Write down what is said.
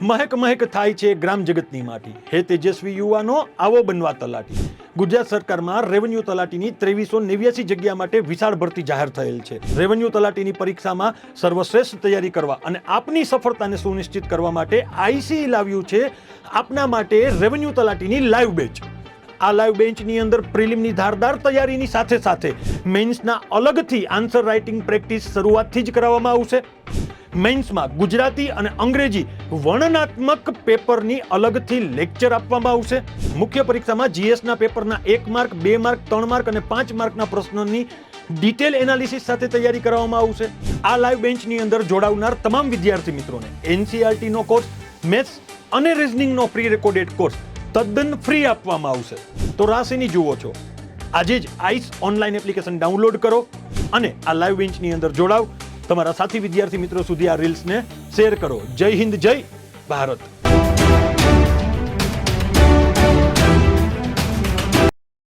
મહેક મહેક થાય છે ગ્રામ જગતની માટી. હે તેજસ્વી યુવાનો, આવો બનવા તલાટી. ગુજરાત સરકારમાં રેવન્યુ તલાટીની ત્રેવીસો નેવ્યાસી જગ્યા માટે વિશાળ ભરતી જાહેર થયેલ છે. રેવન્યુ તલાટીની પરીક્ષામાં સર્વશ્રેષ્ઠ તૈયારી કરવા અને આપની સફળતાને સુનિશ્ચિત કરવા માટે આઈસી લાવ્યું છે આપના માટે રેવન્યુ તલાટીની લાઈવ બેચ. આ લાઈવ બેન્ચની અંદર પ્રિલિમની ધારદાર તૈયારીની સાથે સાથે મેન્સના અલગથી આન્સર રાઇટિંગ પ્રેક્ટિસ શરૂઆતથી જ કરાવવામાં આવશે. મેન્સમાં ગુજરાતી અને અંગ્રેજી વર્ણનાત્મક પેપરની અલગથી લેક્ચર આપવામાં આવશે. મુખ્ય પરીક્ષામાં જીએસના પેપરના એક માર્ક, બે માર્ક, ત્રણ માર્ક અને પાંચ માર્કના પ્રશ્નોની ડિટેલ એનાલિસિસ સાથે તૈયારી કરવામાં આવશે. આ લાઈવ બેન્ચની અંદર જોડાવનાર તમામ વિદ્યાર્થી મિત્રોને એનસીઆરટીનો કોર્સ, મેથ્સ અને રિઝનિંગનો પ્રી રેકોર્ડેડ કોર્સ તદ્દન ફ્રી આપવામાં આવશે. તો રાશિની જુઓ છો. આજે જ આઈસ ઓનલાઈન એપ્લિકેશન ડાઉનલોડ કરો અને આ લાઈવ બેન્ચની અંદર જોડાવ. તમારા સાથી વિદ્યાર્થી મિત્રો સુધી આ રીલ્સને શેર કરો. જય હિન્દ જય ભારત.